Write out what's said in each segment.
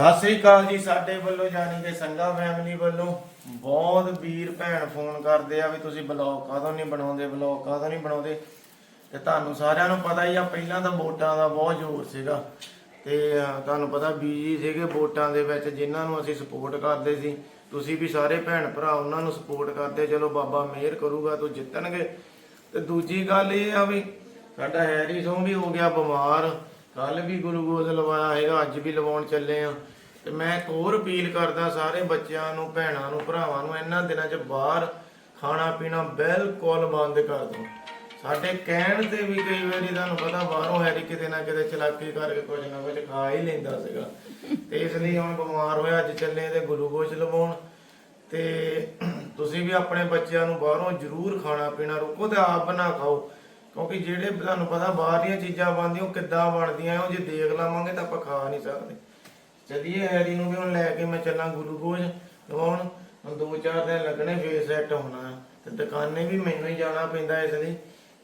ਸਤਿ ਸ੍ਰੀ ਅਕਾਲ ਜੀ ਸਾਡੇ ਵੱਲੋਂ ਜਾਨੀ ਕਿ ਸੰਗਾ ਫੈਮਿਲੀ ਵੱਲੋਂ ਬਹੁਤ ਵੀਰ ਭੈਣ ਫੋਨ ਕਰਦੇ ਆ ਵੀ ਤੁਸੀਂ ਬਲੌਗ ਕਾਹਦੋਂ ਨਹੀਂ ਬਣਾਉਂਦੇ ਬਲੌਗ ਕਾਹਦੋਂ ਨਹੀਂ ਬਣਾਉਂਦੇ? ਤੇ ਤੁਹਾਨੂੰ ਸਾਰਿਆਂ ਨੂੰ ਪਤਾ ਹੀ ਆ, ਪਹਿਲਾਂ ਤਾਂ ਵੋਟਾਂ ਦਾ ਬਹੁਤ ਜ਼ੋਰ ਸੀਗਾ। ਤੇ ਤੁਹਾਨੂੰ ਪਤਾ ਬੀਜੀ ਸੀਗੇ ਵੋਟਾਂ ਦੇ ਵਿੱਚ, ਜਿਨ੍ਹਾਂ ਨੂੰ ਅਸੀਂ ਸਪੋਰਟ ਕਰਦੇ ਸੀ। ਤੁਸੀਂ ਵੀ ਸਾਰੇ ਭੈਣ ਭਰਾ ਉਹਨਾਂ ਨੂੰ ਸਪੋਰਟ ਕਰਦੇ, ਚਲੋ ਬਾਬਾ ਮਿਹਰ ਕਰੂਗਾ, ਤੂੰ ਜਿੱਤਣਗੇ। ਤੇ ਦੂਜੀ ਗੱਲ ਇਹ ਆ ਵੀ ਸਾਡਾ ਹੈਰੀ ਸੋਂ ਵੀ ਹੋ ਗਿਆ ਬਿਮਾਰ। ਕੱਲ ਵੀ ਗਲੂਕੋਜ਼ ਲਵਾਇਆ ਹੈਗਾ, ਅੱਜ ਵੀ ਲਵਾਉਣ ਚੱਲੇ ਆ। ਤੇ ਮੈਂ ਇੱਕ ਹੋਰ ਅਪੀਲ ਕਰਦਾ ਸਾਰੇ ਬੱਚਿਆਂ ਨੂੰ, ਭੈਣਾਂ ਨੂੰ, ਭਰਾਵਾਂ ਨੂੰ, ਇਹਨਾਂ ਦਿਨਾਂ 'ਚ ਬਾਹਰ ਖਾਣਾ ਪੀਣਾ ਬਿਲਕੁਲ ਬੰਦ ਕਰ ਦਿਓ। ਸਾਡੇ ਕਹਿਣ ਤੇ ਵੀ ਕਈ ਵਾਰੀ ਤੁਹਾਨੂੰ ਪਤਾ ਬਾਹਰੋਂ ਹੈਰੀ ਕਿਤੇ ਨਾ ਕਿਤੇ ਚਲਾਕੀ ਕਰਕੇ ਕੁਝ ਨਾ ਕੁਝ ਖਾ ਹੀ ਲੈਂਦਾ ਸੀਗਾ। ਤੇ ਇਸ ਲਈ ਹੁਣ ਬਿਮਾਰ ਹੋਇਆ, ਅੱਜ ਚੱਲੇ ਤੇ ਗਲੂਕੋਜ਼ ਲਵਾਉਣ। ਤੇ ਤੁਸੀਂ ਵੀ ਆਪਣੇ ਬੱਚਿਆਂ ਨੂੰ ਬਾਹਰੋਂ ਜ਼ਰੂਰ ਖਾਣਾ ਪੀਣਾ ਰੋਕੋ ਤੇ ਆਪ ਬਣਾ ਖਾਓ। ਕਿਉਂਕਿ ਜਿਹੜੇ ਤੁਹਾਨੂੰ ਪਤਾ ਬਾਹਰ ਦੀਆਂ ਚੀਜ਼ਾਂ ਬਣਦੀਆਂ ਉਹ ਕਿੱਦਾਂ ਬਣਦੀਆਂ ਉਹ ਜੇ ਦੇਖ ਲਾਵਾਂਗੇ ਤਾਂ ਆਪਾਂ ਖਾ ਨਹੀਂ ਸਕਦੇ। ਚਲਿਏ ਹੈਰੀ ਨੂੰ ਵੀ ਹੁਣ ਲੈ ਕੇ ਮੈਂ ਚੱਲਾਂ ਗਲੂਕੋਜ਼ ਲਵਾਉਣ ਹੁਣ ਦੋ ਚਾਰ ਦਿਨ ਲੱਗਣੇ ਫੇਸ ਸੈੱਟ ਹੋਣਾ। ਹੈ। ਤੇ ਦੁਕਾਨੇ ਵੀ ਮੈਨੂੰ ਹੀ ਜਾਣਾ ਪੈਂਦਾ ਇਸ ਲਈ।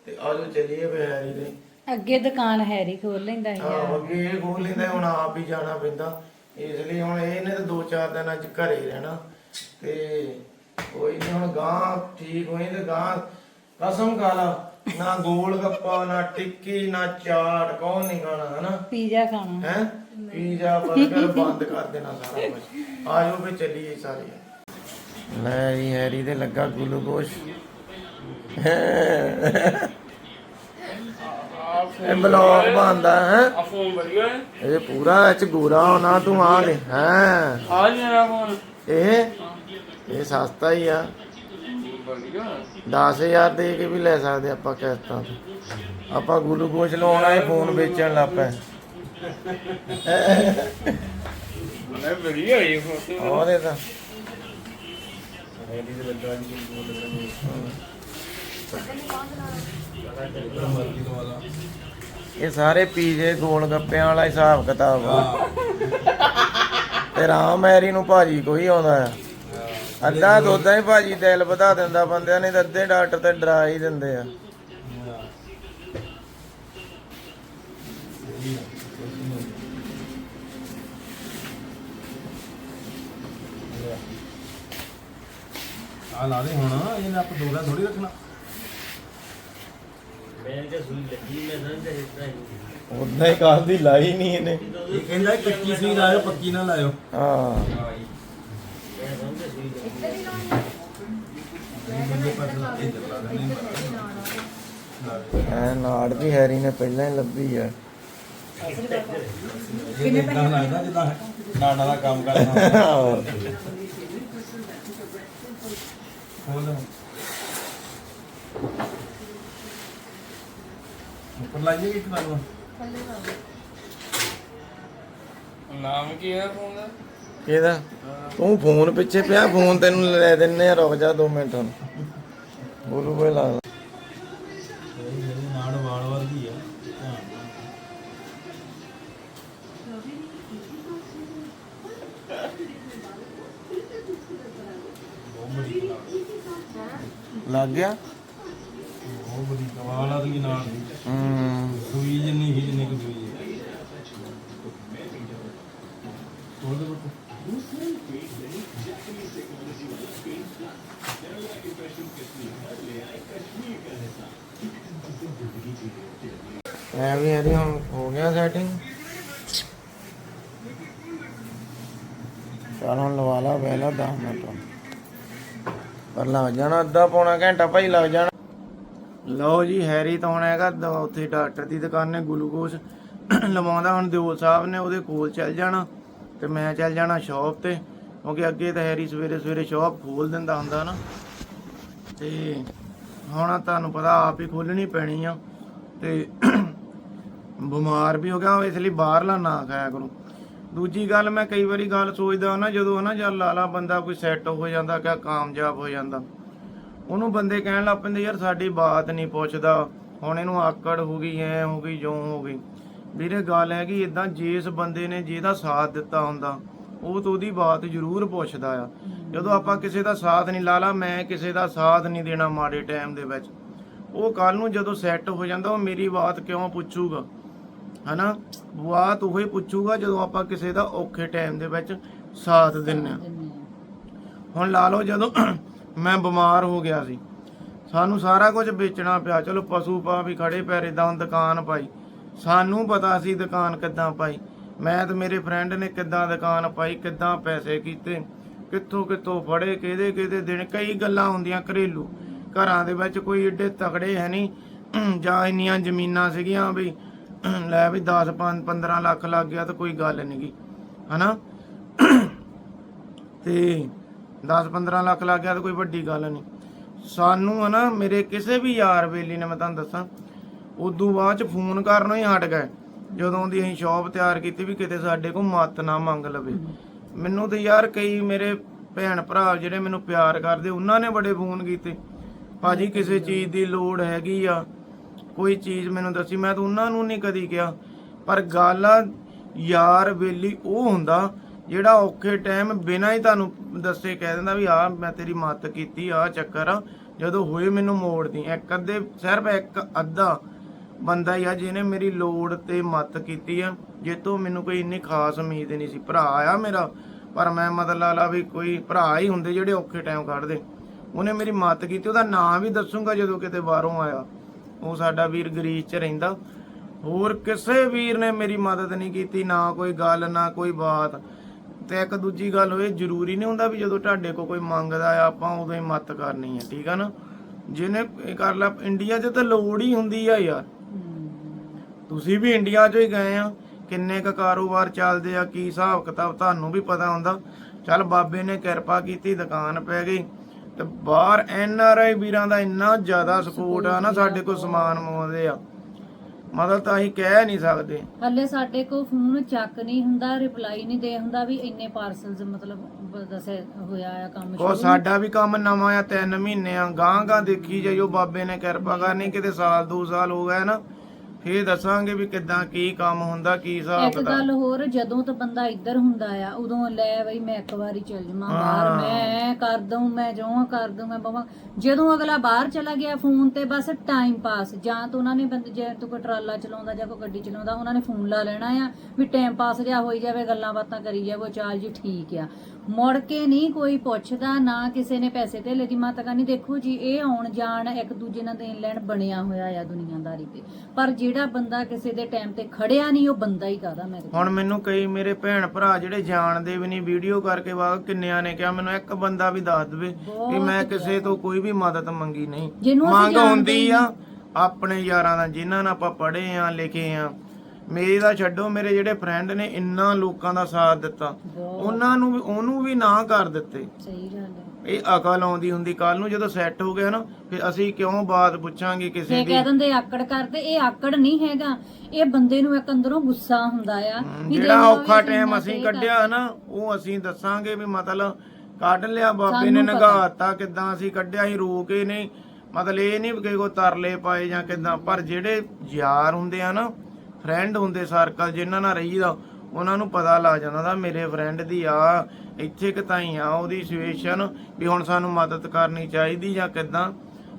ਤੇ ਆਜੋ ਚੱਲੀਏ ਫੇ ਹੈਰੀ ਦੇ। ਅੱਗੇ ਦੁਕਾਨ ਹੈਰੀ ਖੋਲ ਲੈਂਦਾ ਸੀ ਆਹ ਅੱਗੇ ਇਹ ਖੋਲ ਲੈਂਦਾ ਹੁਣ ਆਪ ਹੀ ਜਾਣਾ ਪੈਂਦਾ। ਇਸ ਲਈ ਹੁਣ ਇਹਨੇ ਤਾਂ ਦੋ ਚਾਰ ਦਿਨ ਅੱਜ ਘਰੇ ਰਹਿਣਾ। ਤੇ ਕੋਈ ਨਹੀਂ ਹੁਣ ਗਾਂ ਠੀਕ ਹੋਈ ਤੇ ਗਾਂ ਕਸਮ ਖਾ ਲਾ। ਨਾ ਗੋਲ ਗੱਪਾ ਨਾ ਟਿੱਕੀ ਨਾ ਚਾਟ ਕੌਣ ਨਹੀਂ ਖਾਣਾ ਹਨਾ? ਪੀਜ਼ਾ ਖਾਣਾ। ਹੈ? ਪੀਜ਼ਾ 버ਗਰ ਬੰਦ ਕਰ ਦੇਣਾ ਸਾਰਾ ਕੁਝ ਆਜੋ ਫੇ ਚੱਲੀਏ ਸਾਰੇ। ਲੈ ਜੀ ਹੈਰੀ ਦੇ ਲੱਗਾ ਗਲੂਕੋਸ਼। ਇਹ ਬਲੌਗ ਬੰਦਾ ਹੈ? ਆ ਫੋਨ ਵਧੀਆ ਹੈ? ਇਹ ਪੂਰਾ ਇਹ ਚ ਗੋਰਾ ਹੋਣਾ ਤੂੰ ਆ ਲੈ ਹਾਂ? ਆ ਜੀ ਮੇਰਾ ਫੋਨ। ਇਹ? ਇਹ ਸਸਤਾ ਹੀ ਆ। 10000 ਦੇ ਕੇ ਵੀ ਲੈ ਸਕਦੇ ਆਪਾਂ ਕਿਸ਼ਤਾਂ ਤੇ। ਆਪਾਂ ਗਲੂਕੋਸ਼ ਲਵਾਉਣਾ ਇਹ ਫੋਨ ਵੇਚਣ ਮੈਂ ਵਧੀਆ ਹੈ ਹੋਰ ਇਹ ਸਾਰੇ ਪੀਜੇ ਗੋਲ ਗੱਪਿਆਂ ਵਾਲਾ ਹਿਸਾਬ ਕਿਤਾਬ ਆ। ਤੇ ਰਾਮ ਮੈਰੀ ਨੂੰ ਭਾਜੀ ਕੋਈ ਆਉਂਦਾ ਆ। ਅੱਧਾ ਦੋਦਾ ਹੀ ਭਾਜੀ ਦਿਲ ਵਧਾ ਦਿੰਦਾ ਬੰਦਿਆਂ ਨੇ ਤਾਂ ਅੱਧੇ ਡਾਕਟਰ ਤੇ ਡਰਾ ਹੀ ਦਿੰਦੇ ਆ। ਆ ਲਾ ਦੇ ਹੁਣ ਇਹਨੇ ਆਪਾਂ ਦੋ ਦਾ ਥੋੜੀ ਰੱਖਣਾ। ਉਦਾਂ ਹੀ ਕਾਲ ਦੀ ਲਾਈ ਨਹੀਂ ਇਹਨੇ। ਇਹ ਕਹਿੰਦਾ ਕੱਚੀ ਸੀ ਲਾਇਓ ਪੱਕੀ ਨਾ ਲਾਇਓ। ਹਾਂ ਬੰਦੇ ਪਾਸ ਲਾ ਇਹ ਲਾ ਦੇਣੇ ਐ ਨਾੜ ਵੀ ਹੈਰੀ ਨੇ ਪਹਿਲਾਂ ਹੀ ਲੱਭੀ ਆ। ਇਹ ਇਦਾਂ ਲੱਗਦਾ? ਜਿੱਦਾਂ ਨਾੜਾ ਦਾ ਕੰਮ ਕਰਦਾ ਖੋਲ। ਉੱਪਰ ਲਾਈਏ ਕਿ ਤੁਹਾਨੂੰ ਨਾਮ ਕੀ ਹੈ ਫੋਨ ਦਾ? ਕਿਹਦਾ? ਤੂੰ ਫੋਨ ਪਿੱਛੇ ਪਿਆ ਫੋਨ ਤੈਨੂੰ ਲੈ ਦਿੰਨੇ ਆ ਰੁਕ ਜਾ 2 ਮਿੰਟ ਹੁਣ। ਬੋਲੂ ਬੋਲ ਲਾ ਜਿਹੜੀ ਨਾੜ ਵਾਲ ਵਰਗੀ ਆ ਧਿਆਨ ਨਾਲ। ਬਹੁਤ ਬੜੀ ਕਲਾ ਲੱਗ ਗਿਆ? ਬਹੁਤ ਬੜੀ ਕਵਾਲ ਆ ਦੀ ਨਾੜ ਦੀ। ਹੂੰ ਸੂਈ ਜਿੰਨੀ ਹੀ ਜਿੰਨੀ ਕੁ ਸੂਈ ਹੈ ਉਹਦੇ ਵਿੱਚ ਮੈਂ ਵੀ ਹੈਰੀ ਹੁਣ ਹੋ ਗਿਆ ਸੈਟਿੰਗ ਚਲ ਹੁਣ ਲਵਾ ਲਾ ਪਹਿਲਾਂ 10 ਮਿੰਟ। ਪਰ ਲੱਗ ਜਾਣਾ ਅੱਧਾ ਪੌਣਾ ਘੰਟਾ, ਭਾਈ ਲੱਗ ਜਾਣਾ। ਲਓ ਜੀ ਹੈਰੀ ਤਾਂ ਹੁਣ ਹੈਗਾ ਉੱਥੇ ਡਾਕਟਰ ਦੀ ਦੁਕਾਨ ਨੇ, ਗਲੂਕੋਸ ਲਵਾਉਂਦਾ। ਹੁਣ ਦਿਓਲ ਸਾਹਿਬ ਨੇ ਉਹਦੇ ਕੋਲ ਚੱਲ ਜਾਣਾ ਤੇ ਮੈਂ ਚੱਲ ਜਾਣਾ ਸ਼ਾਪ ਤੇ, ਕਿਉਂਕਿ ਅੱਗੇ ਤਾਂ ਹੈਰੀ ਸਵੇਰੇ ਸਵੇਰੇ ਸ਼ਾਪ ਖੋਲ ਦਿੰਦਾ ਹੁੰਦਾ ਨਾ। ਤੇ ਹੁਣ ਤੁਹਾਨੂੰ ਪਤਾ ਆਪ ਹੀ ਖੋਲਣੀ ਪੈਣੀ ਆ। ਤੇ ਬਿਮਾਰ ਵੀ ਹੋ ਗਿਆ ਇਸ ਲਈ ਬਾਹਰਲਾ ਨਾ ਖਾਇਆ ਕਰੋ। ਦੂਜੀ ਗੱਲ, ਮੈਂ ਕਈ ਵਾਰੀ ਗੱਲ ਸੋਚਦਾ ਨਾ, ਜਦੋਂ ਹਨਾ ਜਦ ਲਾਲਾ ਬੰਦਾ ਕੋਈ ਸੈੱਟ ਹੋ ਜਾਂਦਾ ਕਿ ਕਾਮਯਾਬ ਹੋ ਜਾਂਦਾ। ਉਹਨੂੰ ਬੰਦੇ ਕਹਿਣ ਲੱਗ ਪੈਂਦੇ, ਯਾਰ, ਸਾਡੀ ਬਾਤ ਨਹੀਂ ਪੁੱਛਦਾ। ਹੁਣ ਇਹਨੂੰ ਆਕੜ ਹੋ ਗਈ, ਐ ਹੋ ਗਈ, ਜੋ ਹੋ ਗਈ। ਵੀਰੇ, ਗੱਲ ਹੈ ਇਦਾਂ ਜਿਸ ਬੰਦੇ ਨੇ ਜਿਹਦਾ ਸਾਥ ਦਿੱਤਾ ਹੁੰਦਾ, ਉਹ ਤਾਂ ਉਹਦੀ ਬਾਤ ਜ਼ਰੂਰ ਪੁੱਛਦਾ ਆ। ਜਦੋਂ ਆਪਾਂ ਕਿਸੇ ਦਾ ਸਾਥ ਨਹੀਂ, ਲਾ ਲਾ, ਮੈਂ ਕਿਸੇ ਦਾ ਸਾਥ ਨਹੀਂ ਦੇਣਾ ਮਾੜੇ ਟਾਈਮ ਦੇ ਵਿੱਚ। ਉਹ ਕੱਲ ਨੂੰ ਜਦੋਂ ਸੈੱਟ ਹੋ ਜਾਂਦਾ, ਉਹ ਮੇਰੀ ਬਾਤ ਕਿਉਂ ਪੁੱਛੂਗਾ? ਹਨਾ? ਬਾਤ ਉਹੀ ਪੁੱਛੂਗਾ ਜਦੋਂ ਆਪਾਂ ਕਿਸੇ ਦਾ ਔਖੇ ਟਾਈਮ ਦੇ ਵਿੱਚ ਸਾਥ ਦਿੰਨੇ ਆ। ਹੁਣ ਲਾ ਲਓ ਜਦੋਂ ਮੈਂ ਬਿਮਾਰ ਹੋ ਗਿਆ ਸੀ ਸਾਨੂੰ ਸਾਰਾ ਕੁਝ ਵੇਚਣਾ ਪਿਆ। ਚਲੋ ਪਸ਼ੂ ਪਾ ਵੀ ਖੜੇ ਪੈਰੇ ਦਾ ਦੁਕਾਨ ਪਾਈ। ਸਾਨੂੰ ਪਤਾ ਸੀ ਦੁਕਾਨ ਕਿੱਦਾਂ ਪਾਈ। ਮੈਂ ਤੇ ਮੇਰੇ ਫਰੈਂਡ ਨੇ ਕਿੱਦਾਂ ਦੁਕਾਨ ਪਾਈ ਕਿੱਦਾਂ ਪੈਸੇ ਕੀਤੇ ਕਿੱਥੋਂ ਕਿੱਥੋਂ ਫੜੇ ਕਿਹਦੇ ਕਿਹਦੇ ਦਿਨ ਕਈ ਗੱਲਾਂ ਹੁੰਦੀਆਂ ਘਰੇਲੂ। ਘਰਾਂ ਦੇ ਵਿੱਚ ਕੋਈ ਏਡੇ ਤਕੜੇ ਹੈ ਨਹੀਂ ਜਾਂ ਇੰਨੀਆਂ ਜ਼ਮੀਨਾਂ ਸੀਗੀਆਂ ਵੀ ਲੈ ਵੀ 10 5 15 ਲੱਖ ਲੱਗ ਗਿਆ ਤਾਂ ਕੋਈ ਗੱਲ ਨਹੀਂਗੀ ਹਨਾ? ਤੇ 10-15 ਲੱਖ ਲੱਗ ਗਿਆ ਤਾਂ ਕੋਈ ਵੱਡੀ ਗੱਲ ਨਹੀਂ ਸਾਨੂੰ ਹਨਾ, ਮੇਰੇ ਕਿਸੇ ਵੀ ਯਾਰ ਬੇਲੀ ਨੇ ਮੈਂ ਤੁਹਾਨੂੰ ਦੱਸਾਂ, ਉਦੋਂ ਬਾਅਦ ਚ ਫੋਨ ਕਰਨੋਂ ਹੀ ਹਟ ਗਏ। ਜਦੋਂ ਦੀ ਅਸੀਂ ਸ਼ਾਪ ਤਿਆਰ ਕੀਤੀ ਵੀ ਕਿਤੇ ਸਾਡੇ ਕੋਲ ਮਤ ਨਾ ਮੰਗ ਲਵੇ। ਮੈਨੂੰ ਤੇ ਯਾਰ ਕਈ ਮੇਰੇ ਭੈਣ ਭਰਾ ਜਿਹੜੇ ਮੈਨੂੰ ਪਿਆਰ ਕਰਦੇ, ਉਹਨਾਂ ਨੇ ਬੜੇ ਫੋਨ ਕੀਤੇ। ਭਾਜੀ, ਕਿਸੇ ਚੀਜ਼ ਦੀ ਲੋੜ ਹੈਗੀ ਆ ਕੋਈ ਚੀਜ਼ ਮੈਨੂੰ ਦੱਸੀ, ਮੈਂ ਤਾਂ ਉਹਨਾਂ ਨੂੰ ਨਹੀਂ ਕਦੀ ਕਿਹਾ। ਪਰ ਗੱਲ ਯਾਰ ਬੇਲੀ ਉਹ ਹੁੰਦਾ ਜਿਹੜਾ ਔਖੇ ਟਾਈਮ ਬਿਨਾਂ ਹੀ ਤੁਹਾਨੂੰ ਦੱਸੇ ਕਹਿ ਦਿੰਦਾ ਵੀ ਆ ਮੈਂ ਤੇਰੀ ਮਦਦ ਕੀਤੀ ਆ ਚੱਕਰ ਆ, ਜਦੋਂ ਹੋਏ ਮੈਨੂੰ ਮੋੜਦੀ ਇੱਕ ਅੱਧੇ, ਸਿਰਫ ਇੱਕ ਅੱਧਾ ਬੰਦਾ ਹੀ ਆ ਜਿਹਨੇ ਮੇਰੀ ਲੋੜ ਤੇ ਮੱਤ ਕੀਤੀ ਆ। ਜੇ ਤੋਂ ਮੈਨੂੰ ਕੋਈ ਇੰਨੀ ਖਾਸ ਉਮੀਦ ਨਹੀਂ ਸੀ। ਭਰਾ ਆ ਮੇਰਾ, ਪਰ ਮੈਂ ਮਤਲਬ ਲਾ ਵੀ ਕੋਈ ਭਰਾ ਹੀ ਹੁੰਦੇ ਜਿਹੜੇ ਔਖੇ ਟਾਈਮ ਕੱਢਦੇ। ਉਹਨੇ ਮੇਰੀ ਮੱਤ ਕੀਤੀ, ਉਹਦਾ ਨਾਂ ਵੀ ਦੱਸੂਗਾ ਜਦੋਂ ਕਿਤੇ ਬਾਹਰੋਂ ਆਇਆ। ਉਹ ਸਾਡਾ ਵੀਰ ਗਰੀਸ ਚ ਰਹਿੰਦਾ। ਹੋਰ ਕਿਸੇ ਵੀਰ ਨੇ ਮੇਰੀ ਮਦਦ ਨਹੀਂ ਕੀਤੀ, ਨਾ ਕੋਈ ਗੱਲ, ਨਾ ਕੋਈ ਬਾਤ। ਤੇ ਇੱਕ ਦੂਜੀ ਗੱਲ ਹੋਏ, ਜ਼ਰੂਰੀ ਨਹੀਂ ਹੁੰਦਾ ਵੀ ਜਦੋਂ ਤੁਹਾਡੇ ਕੋ ਕੋਈ ਮੰਗਦਾ ਆ, ਆਪਾਂ ਉਦੋਂ ਹੀ ਮਦਦ ਕਰਨੀ ਹੈ ਠੀਕ ਆ ਨਾ? ਜਿਹਨੇ ਕਰ ਲਾ ਇੰਡੀਆ 'ਚ ਤਾਂ ਲੋੜ ਹੀ ਹੁੰਦੀ ਆ ਯਾਰ। ਤੁਸੀਂ ਵੀ ਇੰਡੀਆ 'ਚੋਂ ਹੀ ਗਏ ਆ, ਕਿੰਨੇ ਕ ਕਾਰੋਬਾਰ ਚੱਲਦੇ ਆ, ਕੀ ਹਿਸਾਬ ਕਿਤਾਬ, ਤੁਹਾਨੂੰ ਵੀ ਪਤਾ ਹੁੰਦਾ। ਚੱਲ ਬਾਬੇ ਨੇ ਕਿਰਪਾ ਕੀਤੀ, ਦੁਕਾਨ ਪੈ ਗਈ। ਤੇ ਬਾਹਰ ਐਨ ਆਰ ਆਈ ਵੀਰਾਂ ਦਾ ਇੰਨਾ ਜ਼ਿਆਦਾ ਸਪੋਰਟ ਆ ਨਾ ਸਾਡੇ ਕੋਲ ਸਮਾਨ ਮੰਗਵਾਉਂਦੇ ਆ। ਮਤਲਬ ਤਾਂ ਅਸੀਂ ਕਹਿ ਨਹੀਂ ਸਕਦੇ। ਹੱਲੇ ਸਾਡੇ ਕੋ ਫੋਨ ਚੱਕ ਨਹੀਂ ਹੁੰਦਾ ਰਿਪਲਾਈ ਨਹੀਂ ਦੇ ਹੁੰਦਾ ਵੀ ਇੰਨੇ ਪਾਰਸਲਸ ਮਤਲਬ ਦੱਸੇ ਹੋਇਆ ਆ ਕੰਮ ਉਹ ਸ਼ੁਰੂ। ਸਾਡਾ ਵੀ ਕੰਮ ਨਵਾਂ ਆ 3 ਮਹੀਨੇ ਆ। ਗਾਂ ਗਾਂ ਦੇਖੀ ਜਾਈਓ ਬਾਬੇ ਨੇ ਕਿਰਪਾ ਕਰਨੀ ਕਿਤੇ ਸਾਲ 2 ਸਾਲ ਹੋ ਗਏ ਨਾ ਫੇਰ ਦੱਸਾਂਗੇ ਵੀ ਕਿੱਦਾਂ ਕੀ ਕੰਮ ਹੁੰਦਾ ਕੀ ਹਿਸਾਬ ਇੱਕ ਕਿਤਾਬ। ਗੱਲ ਹੋਰ ਜਦੋਂ ਤਾਂ ਬੰਦਾ ਇੱਧਰ ਹੁੰਦਾ ਆ ਉਦੋਂ ਲੈ ਬਈ ਮੈਂ ਇੱਕ ਵਾਰੀ ਚੱਲ ਜਾਵਾਂ ਬਾਹਰ। ਮੈਂ ਕਰ ਦਊਂ, ਮੈਂ ਜੋ ਕਰ ਦਊਂ, ਮੈਂ ਬਵਾਂ। ਜਦੋਂ ਅਗਲਾ ਬਾਹਰ ਚਲਾ ਗਿਆ ਫੋਨ ਤੇ, ਬਸ ਟਾਈਮ ਪਾਸ ਜਾਂ ਤਾਂ ਉਹਨਾਂ ਨੇ ਬੰਦੇ ਜੇ ਤੂੰ ਕੋਈ ਟਰਾਲਾ ਚਲਾਉਂਦਾ ਜਾਂ ਕੋਈ ਗੱਡੀ ਚਲਾਉਂਦਾ, ਉਹਨਾਂ ਨੇ ਫੋਨ ਲਾ ਲੈਣਾ ਆ ਵੀ ਟਾਈਮ ਪਾਸ ਜਿਹਾ ਹੋਈ ਜਾਵੇ, ਗੱਲਾਂ ਬਾਤਾਂ ਕਰੀ ਜਾਵੋ, ਚਾਲ ਜੀ ਠੀਕ ਆ। ਮੁੜ ਕੇ ਨਹੀਂ ਕੋਈ ਪੁੱਛਦਾ, ਨਾ ਕਿਸੇ ਨੇ ਪੈਸੇ ਧੇਲੇ ਦੀ ਮਾਤਾ ਨਹੀਂ, ਦੇਖੋ ਜੀ, ਇਹ ਆਉਣ ਜਾਣ ਇੱਕ ਦੂਜੇ ਨਾਲ ਦੇਣ ਲੈਣ ਬਣਿਆ ਹੋਇਆ ਆ ਦੁਨੀਆਦਾਰੀ ਤੇ। ਪਰ ਜਿਹੜਾ ਬੰਦਾ ਕਿਸੇ ਦੇ ਟਾਈਮ ਤੇ ਖੜਿਆ ਨਹੀਂ, ਉਹ ਬੰਦਾ ਹੀ ਕਾਦਾ ਮੈਂ ਹੁਣ ਮੈਨੂੰ ਕਈ ਮੇਰੇ ਭੈਣ ਭਰਾ ਜਿਹੜੇ ਜਾਣਦੇ ਵੀ ਨਹੀਂ ਵੀਡੀਓ ਕਰਕੇ ਵਾ ਕਿੰਨਿਆਂ ਨੇ ਕਿਹਾ, ਮੈਨੂੰ ਇੱਕ ਬੰਦਾ ਵੀ ਦੱਸ ਦੇਵੇ ਕਿ ਮੈਂ ਕਿਸੇ ਤੋਂ ਕੋਈ ਵੀ ਮਦਦ ਮੰਗੀ ਨਹੀਂ। ਜਿਹਨੂੰ ਅਸੀਂ ਮੰਗ ਹੁੰਦੀ ਆ ਆਪਣੇ ਯਾਰਾਂ ਦਾ ਜਿਨ੍ਹਾਂ ਨਾਲ ਆਪਾਂ ਪੜ੍ਹੇ ਆ ਲਿਖੇ ਆ ਮੇਰੀ ਦਾ ਛੱਡੋ ਮੇਰੇ ਜਿਹੜੇ ਫਰੈਂਡ ਨੇ ਇੰਨਾ ਲੋਕਾਂ ਦਾ ਸਾਥ ਦਿੱਤਾ। ਉਹਨਾਂ ਨੂੰ ਵੀ ਉਹਨੂੰ ਵੀ ਨਾ ਕਰ ਦਿੱਤੇ। ਸਹੀ ਗੱਲ ਹੈ। ਇਹ ਅਕਲ ਆਉਂਦੀ ਹੁੰਦੀ ਕੱਲ ਨੂੰ ਜਦੋਂ ਸੈੱਟ ਹੋ ਗਿਆ ਨਾ ਫਿਰ ਅਸੀਂ ਕਿਉਂ ਬਾਤ ਪੁੱਛਾਂਗੇ ਕਿਸੇ ਦੀ? ਕਹਿ ਦਿੰਦੇ ਆਕੜ ਕਰਦੇ ਇਹ ਆਕੜ ਨਹੀਂ ਹੈਗਾ। ਇਹ ਬੰਦੇ ਨੂੰ ਇੱਕ ਅੰਦਰੋਂ ਗੁੱਸਾ ਹੁੰਦਾ ਆ ਵੀ ਜਿਹੜਾ ਦੇਖੋ ਔਖਾ ਇਹ ਟਾਈਮ ਇੰਨਾ ਅਸੀਂ ਕੱਢਿਆ ਨਾ ਉਹ ਅਸੀਂ ਦੱਸਾਂਗੇ ਵੀ ਮਤਲਬ ਕੱਢ ਲਿਆ ਬਾਬੇ ਨੇ। ਨਗਾਤਾ ਕਿਦਾਂ ਅਸੀਂ ਕੱਢਿਆ ਸੀ ਰੋ ਕੇ ਨਹੀਂ। ਮਤਲਬ ਇਹ ਨਹੀਂ ਕਿ ਕੋ ਤਰਲੇ ਪਾਏ ਜਾਂ ਕਿਦਾਂ ਪਰ ਜਿਹੜੇ ਯਾਰ ਹੁੰਦੇ ਆ ਨਾ ਫਰੈਂਡ ਹੁੰਦੇ ਸਰਕਲ ਜਿਨ੍ਹਾਂ ਨਾਲ ਰਹੀਦਾ ਉਹਨਾਂ ਨੂੰ ਪਤਾ ਲੱਗ ਜਾਂਦਾ ਦਾ ਮੇਰੇ ਫਰੈਂਡ ਦੀ ਆ ਇੱਥੇ ਕਿਤਾਈ ਆ ਉਹਦੀ ਸਿਚੁਏਸ਼ਨ ਵੀ ਹੁਣ ਸਾਨੂੰ ਮਦਦ ਕਰਨੀ ਚਾਹੀਦੀ ਜਾਂ ਕਿਦਾਂ।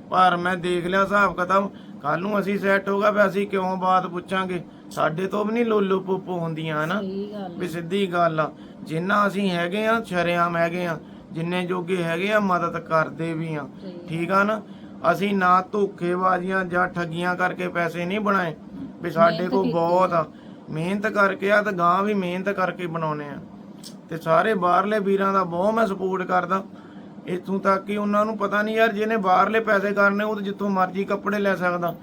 ਪਰ ਮੈਂ ਦੇਖ ਲਿਆ ਹਿਸਾਬ ਕਿਤਾਬ ਕੱਲ ਨੂੰ ਅਸੀਂ ਸੈੱਟ ਹੋਗਾ ਵੀ ਅਸੀਂ ਕਿਉਂ ਬਾਤ ਪੁੱਛਾਂਗੇ? ਸਾਡੇ ਤੋਂ ਵੀ ਨਹੀਂ ਲੋਲੋ ਪੋਪੋ ਹੁੰਦੀਆਂ ਹਨਾ? ਸਹੀ ਗੱਲ ਵੀ ਸਿੱਧੀ ਗੱਲ ਆ। ਜਿੰਨਾ ਅਸੀਂ ਹੈਗੇ ਆ ਸ਼ਰਿਆਮ ਹੈਗੇ ਆ ਜਿੰਨੇ ਜੋਗੇ ਹੈਗੇ ਆ ਮਦਦ ਕਰਦੇ ਵੀ ਆ। ਠੀਕ ਆ ਨਾ? ਅਸੀਂ ਨਾ ਧੋਖੇਬਾਜ਼ੀਆਂ ਜਾਂ ਠੱਗੀਆਂ ਕਰਕੇ ਪੈਸੇ ਨਹੀਂ ਬਣਾਏ। ਵੀ ਸਾਡੇ ਕੋਲ ਬਹੁਤ ਆ। ਮਿਹਨਤ ਕਰਕੇ ਆ ਤੇ ਗਾਂ ਵੀ ਮਿਹਨਤ ਕਰਕੇ ਬਣਾਉਨੇ ਆ। ਤੇ ਸਾਰੇ ਬਾਹਰਲੇ ਵੀਰਾਂ ਦਾ ਬਹੁਤ ਮੈਂ ਸਪੋਰਟ ਕਰਦਾ। ਇੱਥੋਂ ਤੱਕ ਕਿ ਉਹਨਾਂ ਨੂੰ ਪਤਾ ਨਹੀਂ ਯਾਰ ਜਿਹਨੇ ਬਾਹਰਲੇ ਪੈਸੇ ਕਰਨੇ ਉਹ ਤਾਂ ਜਿੱਥੋਂ ਮਰਜ਼ੀ ਕੱਪੜੇ ਲੈ ਸਕਦਾ।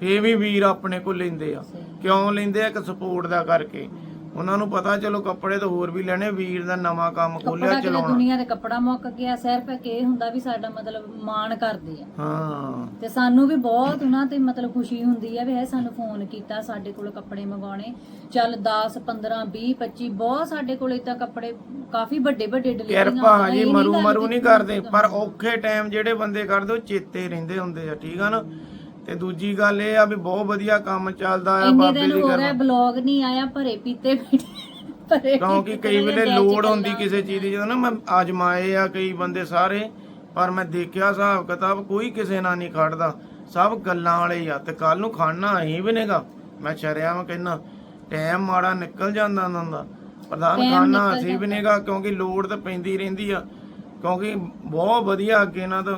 ਫੇਰ ਵੀ ਵੀਰ ਆਪਣੇ ਕੋਲ ਲੈਂਦੇ ਆ। ਕਿਉਂ ਲੈਂਦੇ ਆ? ਇੱਕ ਸਪੋਰਟ ਦਾ ਕਰਕੇ। ਉਹਨਾਂ ਨੂੰ ਪਤਾ ਚਲੋ ਕੱਪੜੇ ਤਾਂ ਹੋਰ ਵੀ ਲੈਣੇ ਵੀਰ ਦਾ ਨਵਾਂ ਕੰਮ ਖੋਲਿਆ ਚਲਾਉਣਾ। ਦੁਨੀਆ ਦੇ ਕੱਪੜਾ ਮੁੱਕ ਗਿਆ ਸਿਰਫ ਇਹ ਹੁੰਦਾ ਵੀ ਸਾਡਾ ਮਤਲਬ ਮਾਣ ਕਰਦੇ ਆ। ਹਾਂ। ਤੇ ਸਾਨੂੰ ਵੀ ਬਹੁਤ ਉਹਨਾਂ ਤੇ ਮਤਲਬ ਖੁਸ਼ੀ ਹੁੰਦੀ ਆ ਵੀ ਇਹ ਸਾਨੂੰ ਫੋਨ ਕੀਤਾ ਸਾਡੇ ਕੋਲ ਕੱਪੜੇ ਮੰਗਾਉਣੇ ਚੱਲ 10 15 20 25 ਬਹੁਤ ਸਾਡੇ ਕੋਲ ਇਦਾਂ ਕੱਪੜੇ ਕਾਫੀ ਵੱਡੇ ਵੱਡੇ ਡਿਲੀਵਰੀਆਂ ਕਿਰਪਾ ਜੀ ਮਰੂ ਮਰੂ ਕਿ ਨਹੀਂ ਕਰਦੇ ਪਰ ਔਖੇ ਟਾਈਮ ਜਿਹੜੇ ਬੰਦੇ ਕਰਦੇ ਉਹ ਚੇਤੇ ਰਹਿੰਦੇ ਹੁੰਦੇ ਆ ਠੀਕ ਆ ਨਾ? ਤੇ ਦੂਜੀ ਗੱਲ ਇਹ ਆ ਵੀ ਬਹੁਤ ਵਧੀਆ ਕੰਮ ਚੱਲਦਾ ਆ ਇੰਨੇ ਬਾਬੇ ਦਿਨ ਦੀ ਹੋ ਗਏ ਕਿਰਪਾ ਬਲੌਗ ਨਹੀਂ ਆਇਆ ਭਰੇ ਪੀਤੇ ਭਰੇ ਕਿਉਂਕਿ ਪੀਤੇ ਕਈ ਵੇਲੇ ਦਿਲ 'ਚ ਲੋੜ ਹੁੰਦੀ ਗੱਲਾਂ। ਕਿਸੇ ਚੀਜ਼ ਦੀ ਜਦੋਂ ਨਾ ਮੈਂ ਆਜਮਾਏ ਆ ਕਈ ਬੰਦੇ ਸਾਰੇ ਪਰ ਮੈਂ ਦੇਖਿਆ ਹਿਸਾਬ ਕਿਤਾਬ ਕੋਈ ਕਿਸੇ ਨਾਲ ਨਹੀਂ ਖੜਦਾ। ਸਭ ਗੱਲਾਂ ਵਾਲੇ ਹੀ ਆ ਤੇ ਕੱਲ ਨੂੰ ਖਾਣਾ ਅਸੀਂ ਵੀ ਨੇਗਾ ਮੈਂ ਸ਼ਰਿਆਮ ਕਹਿੰਦਾ ਟਾਈਮ ਮਾੜਾ ਨਿਕਲ ਜਾਂਦਾ ਹੁੰਦਾ ਪ੍ਰਧਾਨ Time ਖਾਨਾ ਨਿਕਲ ਅਸੀਂ ਵੀ ਨਹੀਂਗਾ ਕਿਉਂਕਿ ਲੋੜ ਤਾਂ ਪੈਂਦੀ ਰਹਿੰਦੀ ਆ। ਕਿਉਂਕਿ ਬਹੁਤ ਵਧੀਆ ਅੱਗੇ ਨਾਲ ਤਾਂ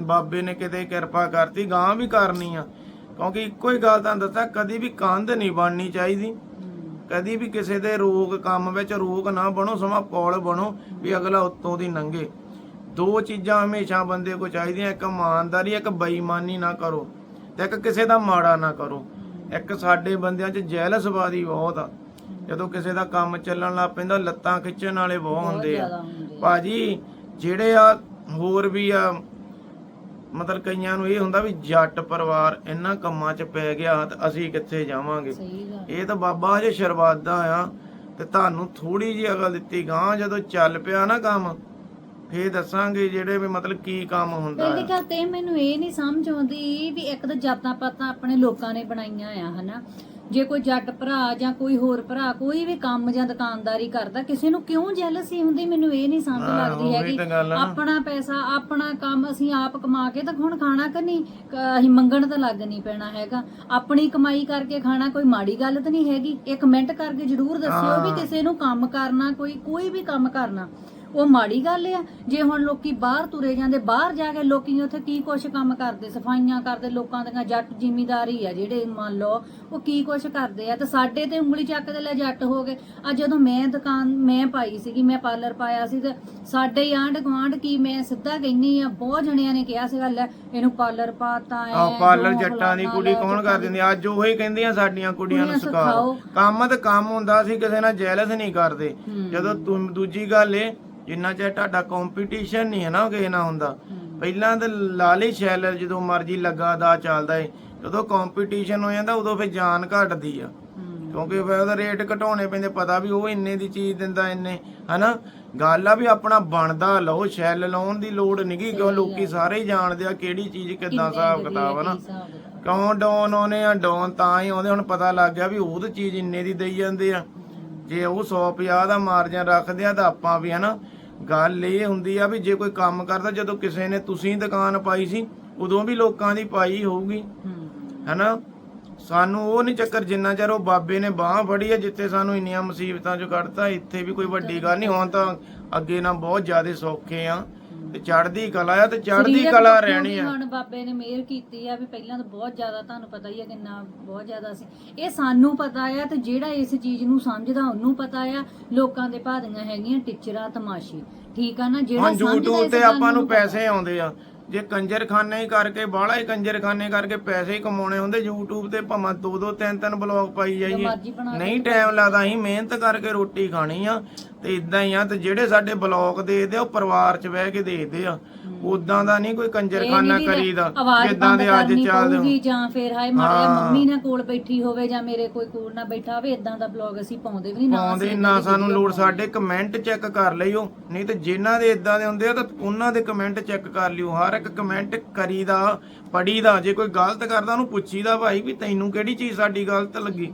ਬਾਬੇ ਨੇ ਕਿਤੇ ਕਿਰਪਾ ਕਰਤੀ ਗਾਂ ਵੀ ਕਰਨੀ ਆ। ਕਿਉਂਕਿ ਇੱਕੋ ਹੀ ਗੱਲ ਤਾਂ ਦੱਸਾਂ ਕਦੀ ਵੀ ਕੰਧ ਨਹੀਂ ਬਣਨੀ ਚਾਹੀਦੀ। ਕਦੀ ਵੀ ਕਿਸੇ ਦੇ ਰੋਗ ਕੰਮ ਵਿੱਚ ਰੋਗ ਨਾ ਬਣੋ ਸਮਾਂ ਪੌਲ ਬਣੋ ਵੀ ਅਗਲਾ ਉੱਤੋਂ ਦੀ ਲੰਘੇ ਦੋ ਚੀਜ਼ਾਂ ਹਮੇਸ਼ਾ ਬੰਦੇ ਕੋ ਚਾਹੀਦੀਆਂ ਇੱਕ ਇਮਾਨਦਾਰੀ ਇੱਕ ਬੇਈਮਾਨੀ ਨਾ ਕਰੋ ਤੇ ਇੱਕ ਕਿਸੇ ਦਾ ਮਾੜਾ ਨਾ ਕਰੋ। ਇੱਕ ਸਾਡੇ ਬੰਦਿਆਂ 'ਚ ਜੈਲਸਵਾਦੀ ਬਹੁਤ ਆ। ਜਦੋਂ ਕਿਸੇ ਦਾ ਕੰਮ ਚੱਲਣ ਲੱਗ ਪੈਂਦਾ ਲੱਤਾਂ ਖਿੱਚਣ ਵਾਲੇ ਬਹੁਤ ਹੁੰਦੇ ਆ। ਜ਼ਿਆਦਾ ਹੁੰਦੇ ਆ। ਭਾਜੀ ਜਿਹੜੇ ਆ ਹੋਰ ਵੀ ਆ ਮਤਲਬ ਕਈਆਂ ਨੂੰ ਇਹ ਹੁੰਦਾ ਵੀ ਜੱਟ ਪਰਿਵਾਰ ਇਹਨਾਂ ਕੰਮਾਂ 'ਚ ਪੈ ਗਿਆ ਤੇ ਅਸੀਂ ਕਿੱਥੇ ਜਾਵਾਂਗੇ। ਇਹ ਤਾਂ ਬਾਬਾ ਜੇ ਸ਼ੁਰੂਆਤਾਂ ਆ ਤੇ ਤੁਹਾਨੂੰ ਥੋੜੀ ਜਿਹੀ ਅਕਲ ਦਿੱਤੀ ਗਾਂ ਜਦੋਂ ਚੱਲ ਪਿਆ ਨਾ ਕੰਮ ਫੇਰ ਦੱਸਾਂਗੇ ਜਿਹੜੇ ਵੀ ਮਤਲਬ ਕੀ ਕੰਮ ਹੁੰਦਾ ਪਹਿਲੀ ਆ। ਗੱਲ ਤੇ ਮੈਨੂੰ ਇਹ ਨਹੀਂ ਸਮਝ ਆਉਂਦੀ ਵੀ ਇੱਕ ਤਾਂ ਜਾਤਾਂ ਪਾਤਾਂ ਆਪਣੇ ਲੋਕਾਂ ਨੇ ਬਣਾਈਆਂ ਆ ਹਨਾ? ਜੇ ਕੋਈ ਜੱਟ ਭਰਾ ਜਾਂ ਕੋਈ ਹੋਰ ਭਰਾ ਕੋਈ ਵੀ ਕੰਮ ਜਾਂ ਦੁਕਾਨਦਾਰੀ ਕਰਦਾ ਕਿਸੇ ਨੂੰ ਕਿਉਂ ਜੈਲਸੀ ਹੁੰਦੀ? ਮੈਨੂੰ ਇਹ ਨਹੀਂ ਸਮਝ ਹਾਂ, ਲੱਗਦੀ ਉਹੀ ਹੈਗੀ। ਤਾਂ ਗੱਲ ਆ ਨਾ। ਆਪਣਾ ਪੈਸਾ ਆਪਣਾ ਕੰਮ ਅਸੀਂ ਆਪ ਕਮਾ ਕੇ ਤਾਂ ਹੁਣ ਖਾਣਾ ਕਿ ਨਹੀਂ? ਕ- ਅਸੀਂ ਮੰਗਣ ਤਾਂ ਲੱਗ ਨਹੀਂ ਪੈਣਾ ਹੈਗਾ। ਆਪਣੀ ਕਮਾਈ ਕਰਕੇ ਖਾਣਾ ਕੋਈ ਮਾੜੀ ਗੱਲ ਤਾਂ ਨਹੀਂ ਹੈਗੀ। ਇੱਕ ਕਮੈਂਟ ਕਰਕੇ ਜਰੂਰ ਦੱਸਿਓ ਵੀ। ਕਿਸੇ ਨੂੰ ਕੰਮ ਕਰਨਾ ਕੋਈ ਕੋਈ ਵੀ ਕੰਮ ਕਰਨਾ। ਉਹ ਮਾੜੀ ਗੱਲ ਆ। ਜੇ ਹੁਣ ਲੋਕੀ ਬਾਹਰ ਤੁਰੇ ਜਾਂਦੇ ਬਾਹਰ ਜਾ ਕੇ ਲੋਕੀ ਉੱਥੇ ਕੀ ਕੁਛ ਕੰਮ ਕਰਦੇ? ਸਫਾਈਆਂ ਕਰਦੇ ਲੋਕਾਂ ਦੀਆਂ ਜੱਟ ਜ਼ਿਮੀਦਾਰੀ ਆ ਜਿਹੜੇ ਮੰਨ ਲਓ ਉਹ ਕੀ ਕੁਛ ਕਰਦੇ ਆ? ਤੇ ਸਾਡੇ ਤੇ ਉਂਗਲੀ ਚੱਕ ਦੇ ਲੈ ਜੱਟ ਹੋ ਗਏ। ਆ ਜਦੋਂ ਮੈਂ ਦੁਕਾਨ ਮੈਂ ਪਾਈ ਸੀਗੀ ਮੈਂ ਪਾਰਲਰ ਪਾਇਆ ਸੀ ਤੇ ਸਾਡੇ ਹੀ ਆਂਢ ਗੁਆਂਢ ਕੀ ਮੈਂ ਸਿੱਧਾ ਕਹਿੰਨੀ ਆ ਬਹੁਤ ਜਣਿਆਂ ਨੇ ਕਿਹਾ ਸੀਗਾ ਲੈ ਇਹਨੂੰ ਪਾਰਲਰ ਪਾਤਾ ਐ ਆ ਪਾਰਲਰ ਜੱਟਾਂ ਦੀ ਕੁੜੀ ਕੌਣ ਕਰ ਦਿੰਦੀ? ਅੱਜ ਉਹੀ ਕਹਿੰਦੀਆਂ ਸਾਡੀਆਂ ਕੁੜੀਆਂ ਨੂੰ ਸਿਖਾਓ। ਕੰਮ ਤਾਂ ਕੰਮ ਹੁੰਦਾ ਸੀ ਕਿਸੇ ਨਾਲ ਜੈਲਸ ਨਹੀਂ ਕਰਦੇ। ਹੂੰ। ਜਦੋਂ ਦੂਜੀ ਗੱਲ ਏ ਜਿੰਨਾ ਚਿਰ ਤੁਹਾਡਾ ਕੰਪੀਟੀਸ਼ਨ ਨਹੀਂ ਹੈ ਨਾ ਕਿਸੇ ਨਾਲ ਹੁੰਦਾ। ਪਹਿਲਾਂ ਤਾਂ ਲਾਲੀ ਸ਼ੈਲਰ ਜਦੋਂ ਮਰਜ਼ੀ ਲੱਗਾ ਦਾ ਚੱਲਦਾ ਏ ਜਦੋਂ ਕੰਪੀਟੀਸ਼ਨ ਹੋ ਜਾਂਦਾ ਉਦੋਂ ਫਿਰ ਜਾਨ ਘਟਦੀ ਆ। ਕਿਉਂਕਿ ਫਿਰ ਉਹਦਾ ਰੇਟ ਘਟਾਉਣੇ ਪੈਂਦੇ ਪਤਾ ਵੀ ਉਹ ਇੰਨੇ ਦੀ ਚੀਜ਼ ਦਿੰਦਾ ਇੰਨੇ ਹਨਾ ਗੱਲ ਆ ਵੀ ਆਪਣਾ ਬਣਦਾ ਲਓ ਸ਼ੈਲ ਲਾਉਣ ਦੀ ਲੋੜ ਨਹੀਂਗੀ ਕਿਉਂ ਲੋਕੀ ਸਾਰੇ ਹੀ ਜਾਣਦੇ ਆ ਕਿਹੜੀ ਚੀਜ਼ ਕਿਦਾਂ ਹਿਸਾਬ ਕਿਤਾਬ ਆ ਨਾ ਕੀ ਹਿਸਾਬ ਕਿਤਾਬ। ਕਿਉਂ ਡਾਊਨ ਆਉਨੇ ਆ ਡਾਊਨ ਤਾਂ ਹੀ ਆਉਂਦੇ ਹੁਣ ਪਤਾ ਲੱਗ ਗਿਆ ਵੀ ਉਹ ਤਾਂ ਚੀਜ਼ ਇੰਨੇ ਦੀ ਦੇਈ ਜਾਂਦੇ ਆ ਜੇ ਉਹ 150 ਦਾ ਮਾਰਜਨ ਰੱਖਦੇ ਆ ਤਾਂ ਆਪਾਂ ਵੀ ਹਨਾ ਗੱਲ ਇਹ ਹੁੰਦੀ ਆ ਵੀ ਜੇ ਕੋਈ ਕੰਮ ਕਰਦਾ, ਜਦੋਂ ਕਿਸੇ ਨੇ ਤੁਸੀਂ ਦੁਕਾਨ ਪਾਈ ਸੀ, ਉਦੋਂ ਵੀ ਲੋਕਾਂ ਦੀ ਪਾਈ ਹੋਊਗੀ। ਹੂੰ। ਹਨਾ? ਸਾਨੂੰ ਉਹ ਨਹੀਂ ਚੱਕਰ ਜਿੰਨਾ ਚਿਰ ਉਹ ਬਾਬੇ ਨੇ ਬਾਹ ਫੜੀ ਆ, ਜਿੱਥੇ ਸਾਨੂੰ ਇੰਨੀਆਂ ਮੁਸੀਬਤਾਂ ਚੋਂ ਕੱਢਤਾ, ਇੱਥੇ ਵੀ ਕੋਈ ਵੱਡੀ ਗੱਲ ਨਹੀਂ। ਹੁਣ ਤਾਂ ਅੱਗੇ ਨਾਲ ਬਹੁਤ ਜ਼ਿਆਦਾ ਸੌਖੇ ਆ। ਤੇ ਚੜ੍ਹਦੀ ਕਲਾ ਆ ਤੇ ਚੜ੍ਹਦੀ ਸਰੀਰਕ ਕਲਾ ਪੱਖੋਂ ਰਹਿਣੀ ਵੀ ਆ। ਹੁਣ ਬਾਬੇ ਨੇ ਮਿਹਰ ਕੀਤੀ ਆ ਵੀ ਪਹਿਲਾਂ ਤਾਂ ਬਹੁਤ ਜ਼ਿਆਦਾ ਤੁਹਾਨੂੰ ਪਤਾ ਹੀ ਆ ਕਿੰਨਾ ਬਹੁਤ ਜ਼ਿਆਦਾ ਸੀ। ਇਹ ਸਾਨੂੰ ਪਤਾ ਆ ਤੇ ਜਿਹੜਾ ਇਸ ਚੀਜ਼ ਨੂੰ ਸਮਝਦਾ ਉਹਨੂੰ ਪਤਾ ਆ। ਲੋਕਾਂ ਦੇ ਭਾਦੀਆਂ ਹੈਗੀਆਂ ਟੀਚਰਾਂ ਤਮਾਸ਼ੇ। ਠੀਕ ਆ ਨਾ? ਜਿਹੜਾ ਹੁਣ ਸਮਝਦਾ YouTube ਇਸ ਤੇ ਗੱਲ ਆਪਾਂ ਨੂੰ ਪਤਾ। ਪੈਸੇ ਆਉਂਦੇ ਆ। ਜੇ ਕੰਜਰਖਾਨੇ ਹੀ ਕਰਕੇ ਬਾਹਲਾ ਹੀ ਕੰਜਰਖਾਨੇ ਕਰਕੇ ਪੈਸੇ ਹੀ ਕਮਾਉਣੇ ਹੁੰਦੇ YouTube ਤੇ ਭਾਵੇਂ ਦੋ ਦੋ ਤਿੰਨ ਤਿੰਨ ਬਲੌਗ ਪਾਈ ਜਾਈਏ। ਨਹੀਂ ਟਾਈਮ ਲੱਗਦਾ ਅਸੀਂ ਮਿਹਨਤ ਕਰਕੇ ਰੋਟੀ ਖਾਣੀ ਆ ਤੇ ਇਦਾਂ ਹੀ ਆ ਤੇ ਜਿਹੜੇ ਸਾਡੇ ਬਲੌਗ ਦੇਖਦੇ ਆ ਉਹ ਪਰਿਵਾਰ 'ਚ ਬਹਿ ਕੇ ਦੇਖਦੇ ਆ। ਉਦਾਂ ਦਾ ਨਹੀਂ ਕੋਈ ਕੰਜਰਖਾਨਾ ਕਰੀਦਾ ਜਿੱਦਾਂ ਦੇ ਅੱਜ ਚੱਲਦੇ ਹੋ ਜਾਂ ਫਿਰ ਹਾਏ ਹਾਂ। ਮੰਮੀ ਨਾਲ ਕੋਲ ਬੈਠੀ ਹੋਵੇ ਜਾਂ ਮੇਰੇ ਕੋਈ ਕੋਲ ਨਾ ਬੈਠਾ ਹੋਵੇ ਇਦਾਂ ਦਾ ਬਲੌਗ ਅਸੀਂ ਪਾਉਂਦੇ ਵੀ ਨਹੀਂ ਨਾ ਪਾਉਂਦੇ ਨਾ ਸਾਨੂੰ ਲੋੜ। ਸਾਡੇ ਕਮੈਂਟ ਚੈੱਕ ਕਰ ਲਈਓ ਨਹੀਂ ਤੇ ਜਿਨ੍ਹਾਂ ਦੇ ਇਦਾਂ ਦੇ ਹੁੰਦੇ ਆ ਤਾਂ ਉਹਨਾਂ ਦੇ ਕਮੈਂਟ ਚੈੱਕ ਕਰ ਲਿਓ ਹਰ ਇੱਕ ਕਮੈਂਟ ਕਰੀਦਾ ਪੜੀਦਾ ਜੇ ਕੋਈ ਗਲਤ ਕਰਦਾ ਉਹਨੂੰ ਪੁੱਛੀਦਾ ਭਾਈ ਵੀ ਤੈਨੂੰ ਕਿਹੜੀ ਚੀਜ਼ ਸਾਡੀ ਗਲਤ ਲੱਗੀ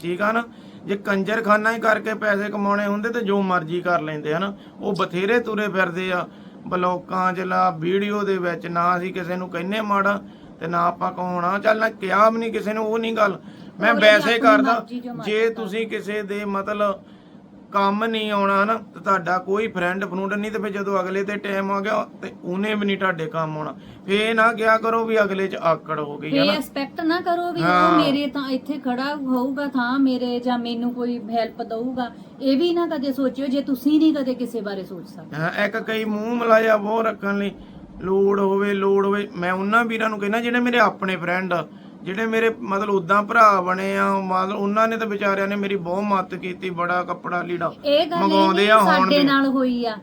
ਠੀਕ ਆ ਨਾ ਜੇ ਕੰਜਰਖਾਨਾ ਹੀ ਕਰਕੇ ਪੈਸੇ ਕਮਾਉਣੇ ਹੁੰਦੇ ਤੇ ਜੋ ਮਰਜ਼ੀ ਕਰ ਲੈਂਦੇ ਹਨਾ ਉਹ ਬਥੇਰੇ ਤੁਰੇ ਫਿਰਦੇ ਆ ਬਲੋਕਾਂ ਚ ਲਾ ਵੀਡੀਓ ਦੇ ਵਿੱਚ ਨਾ ਅਸੀਂ ਕਿਸੇ ਨੂੰ ਕਹਿੰਨੇ ਮਾੜਾ ਤੇ ਨਾ ਆਪਾਂ ਕਹਾਉਣਾ। ਚੱਲ ਨਾ ਕਿਹਾ ਵੀ ਨਹੀਂ ਕਿਸੇ ਨੂੰ ਉਹ ਨਹੀਂ ਗੱਲ। ਮੈਂ ਵੈਸੇ ਕਰਦਾ। ਜੇ ਤੁਸੀਂ ਕਿਸੇ ਦੇ ਮਤਲਬ ਕੰਮ ਨਹੀਂ ਆਉਣਾ ਨਾ ਤੇ ਤੁਹਾਡਾ ਕੋਈ ਫਰੈਂਡ ਫਰੂੰਡ ਨਹੀਂ ਤੇ ਫਿਰ ਜਦੋਂ ਅਗਲੇ ਤੇ ਟਾਈਮ ਆ ਗਿਆ ਤੇ ਉਹਨੇ ਵੀ ਨਹੀਂ ਤੁਹਾਡੇ ਕੰਮ ਆਉਣਾ। ਇਹ ਨਾ ਕਿਹਾ ਕਰੋ ਵੀ ਅਗਲੇ ਚ ਆਕੜ ਹੋ ਗਈ ਹੈ ਫੇ ਨਾ ਐਕਸਪੈਕਟ ਨਾ ਕਰੋ ਵੀ ਹਾਂ। ਉਹ ਮੇਰੇ ਤਾਂ ਇੱਥੇ ਖੜਾ ਹੋਊਗਾ ਥਾਂ ਮੇਰੇ ਜਾਂ ਮੈਨੂੰ ਕੋਈ ਹੈਲਪ ਦਊਗਾ। ਇਹ ਵੀ ਨਾ ਕਦੇ ਸੋਚਿਓ ਜੇ ਤੁਸੀਂ ਨਹੀਂ ਕਦੇ ਕਿਸੇ ਬਾਰੇ ਸੋਚ ਸਕਦੇ। ਹਾਂ, ਇੱਕ ਕਈ ਮੂੰਹ ਮਲਾਇਆ ਬਹੁਤ ਰੱਖਣ ਲਈ ਲੋੜ ਹੋਵੇ ਲੋੜ ਹੋਵੇ। ਮੈਂ ਉਹਨਾਂ ਵੀਰਾਂ ਨੂੰ ਕਹਿੰਦਾ ਜਿਹੜੇ ਮੇਰੇ ਆਪਣੇ ਫਰੈਂਡ ਆ ਜਿਹੜੇ ਮੇਰੇ ਮਤਲਬ ਉਦਾਂ ਭਰਾ ਬਣੇ ਆ ਮਤਲਬ ਉਹਨਾਂ ਨੇ ਤਾਂ ਵਿਚਾਰਿਆਂ ਨੇ ਮੇਰੀ ਬਹੁਤ ਮਦਦ ਕੀਤੀ ਬੜਾ ਕੱਪੜਾ ਲੀੜਾ ਇਹ ਗੱਲ ਮੰਗਵਾਉਂਦੇ ਨਹੀਂ ਆ ਹੁਣ ਸਾਡੇ ਵੀ। ਨਾਲ ਹੋਈ ਆ।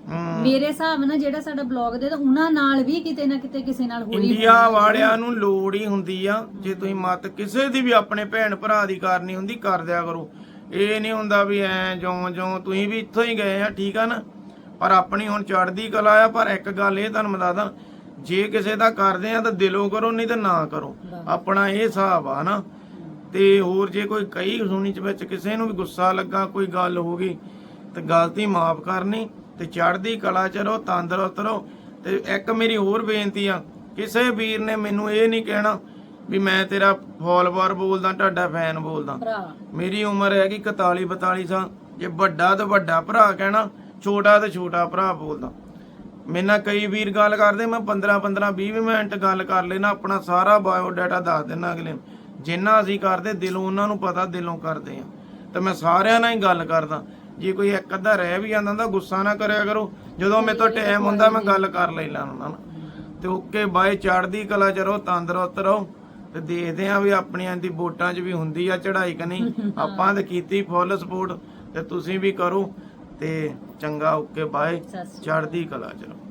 ਮੇਰੇ ਹਿਸਾਬ ਨਾਲ ਜਿਹੜਾ ਸਾਡਾ ਬਲੌਗ ਦੇ ਤਾਂ ਉਹਨਾਂ ਨਾਲ ਵੀ ਕਿਤੇ ਨਾ ਕਿਤੇ ਕਿਸੇ ਨਾਲ ਹੋਈ ਇੰਡੀਆ ਵਾਲਿਆਂ ਨੂੰ ਲੋੜ ਹੀ ਹੁੰਦੀ ਆ ਜੇ ਤੁਸੀਂ ਮਤ ਕਿਸੇ ਦੀ ਵੀ ਆਪਣੇ ਭੈਣ ਭਰਾ ਦੀ ਕਰਨੀ ਹੁੰਦੀ ਕਰ ਦਿਆ ਕਰੋ ਇਹ ਨਹੀਂ ਹੁੰਦਾ ਵੀ ਐ ਜਿਉਂ ਜਿਉਂ ਤੁਸੀਂ ਵੀ ਇੱਥੋਂ ਹੀ ਗਏ ਆ ਠੀਕ ਆ ਨਾ ਪਰ ਆਪਣੀ ਹੁਣ ਚੜ੍ਹਦੀ ਕਲਾ ਆ ਪਰ ਇੱਕ ਗੱਲ ਇਹ ਤੁਹਾਨੂੰ ਮੈਂ ਦੱਸਦਾ ਜੇ ਕਿਸੇ ਦਾ ਕਰਦੇ ਆ ਤਾਂ ਦਿਲੋਂ ਕਰੋ ਨਹੀਂ ਤਾਂ ਨਾ ਕਰੋ। ਆਪਣਾ ਇਹ ਹਿਸਾਬ ਆ ਨਾ ਤੇ ਹੋਰ ਜੇ ਕੋਈ ਕਈ ਸੁਣੀ ਚ ਵਿੱਚ ਕਿਸੇ ਨੂੰ ਵੀ ਗੁੱਸਾ ਲੱਗਾ ਕੋਈ ਗੱਲ ਹੋ ਗਈ ਤੇ ਗਲਤੀ ਮਾਫ ਕਰਨੀ ਤੇ ਚੜ੍ਹਦੀ ਕਲਾ ਚ ਰਹੋ ਤੰਦਰੁਸਤ ਰਹੋ। ਤੇ ਇੱਕ ਮੇਰੀ ਹੋਰ ਬੇਨਤੀ ਆ ਕਿਸੇ ਵੀਰ ਨੇ ਮੈਨੂੰ ਇਹ ਨਹੀਂ ਕਹਿਣਾ ਵੀ ਮੈਂ ਤੇਰਾ ਫੋਲੋਵਰ ਬੋਲਦਾ ਤੁਹਾਡਾ ਫੈਨ ਬੋਲਦਾ। ਮੇਰੀ ਉਮਰ ਹੈਗੀ 41 42 ਸਾਲ ਜੇ ਵੱਡਾ ਤੇ ਵੱਡਾ ਭਰਾ ਕਹਿਣਾ ਛੋਟਾ ਤੇ ਛੋਟਾ ਭਰਾ ਬੋਲਦਾ। ਮੇਰੇ ਨਾਲ ਕਈ ਵੀਰ ਗੱਲ ਕਰਦੇ ਮੈਂ 15 15 20 ਮਿੰਟ ਗੱਲ ਕਰ ਲੈਣਾ ਆਪਣਾ ਸਾਰਾ ਬਾਇਓ ਡਾਟਾ ਦੱਸ ਦੇਣਾ ਅਗਲੇ ਜਿੰਨਾ ਅਸੀਂ ਕਰਦੇ ਦਿਲੋਂ ਉਹਨਾਂ ਨੂੰ ਪਤਾ ਦਿਲੋਂ ਕਰਦੇ ਆ ਤੇ ਮੈਂ ਸਾਰਿਆਂ ਨਾਲ ਹੀ ਗੱਲ ਕਰਦਾ। ਜੇ ਕੋਈ ਇੱਕ ਅੱਧਾ ਰਹਿ ਵੀ ਜਾਂਦਾ ਤਾਂ ਗੁੱਸਾ ਨਾ ਕਰਿਆ ਕਰੋ। ਜਦੋਂ ਮੇਰੇ ਤੋਂ ਟਾਈਮ ਹੁੰਦਾ ਮੈਂ ਗੱਲ ਕਰ ਲੈਣਾ ਉਹਨਾਂ ਨਾਲ। ਤੇ ਓਕੇ ਬਾਏ। ਚੜ੍ਹਦੀ ਕਲਾ ਚ ਰਹੋ ਤੰਦਰੁਸਤ ਰਹੋ। ਤੇ ਦੇਖਦੇ ਆ ਵੀ ਆਪਣੀਆਂ ਦੀ ਵੋਟਾਂ 'ਚ ਵੀ ਹੁੰਦੀ ਆ ਚੜ੍ਹਾਈ ਕਿ ਨਹੀਂ। ਆਪਾਂ ਤੇ ਕੀਤੀ ਫੁੱਲ ਸਪੋਰਟ ਤੇ ਤੁਸੀਂ ਵੀ ਕਰੋ। ਤੇ ਚੰਗਾ ਓਕੇ ਬਾਏ। ਚੜ੍ਹਦੀ ਕਲਾ ਚ ਰਹੋ